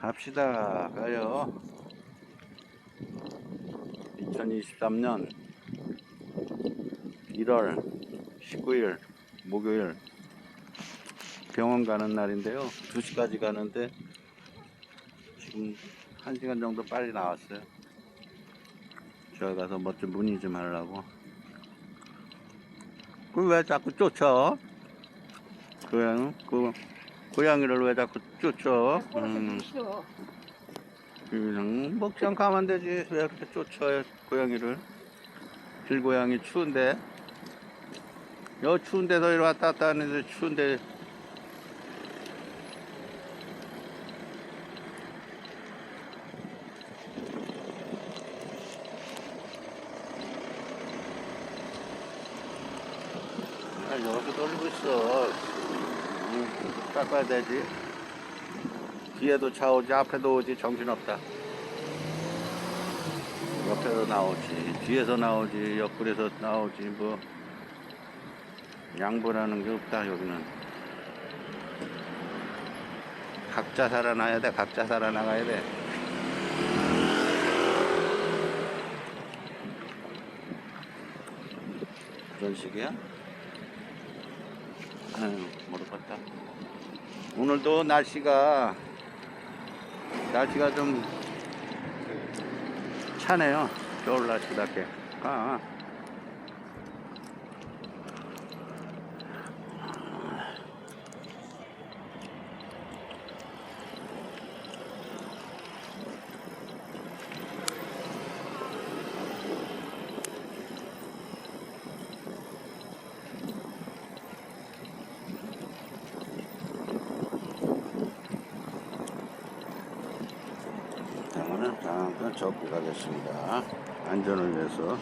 갑시다. 가요. 2023년 1월 19일 목요일 병원 가는 날인데요. 2시까지 가는데 지금 1시간 정도 빨리 나왔어요. 저기 가서 뭐 좀 문의 좀 하려고. 그왜 자꾸 쫓아? 고양, 그, 고양이를 왜 자꾸 쫓아? 음. 있어. 그냥 먹장 가면 되지 왜 이렇게 쫓아요 고양이를 길고양이 추운데 여 추운 데서 이리 왔다 갔다 하는데 추운데 아 여기서 놀고 있어 응, 닦아야 되지. 뒤에도 차 오지 앞에도 오지 정신없다. 옆에서 나오지 뒤에서 나오지 옆구리에서 나오지 뭐. 양보라는 게 없다 여기는. 각자 살아나야 돼 각자 살아나가야 돼. 그런 식이야? 아유 오늘도 날씨가 날씨가 좀 차네요. 겨울 날씨답게. 아. 장어는 잠깐 접고 가겠습니다. 안전을 위해서.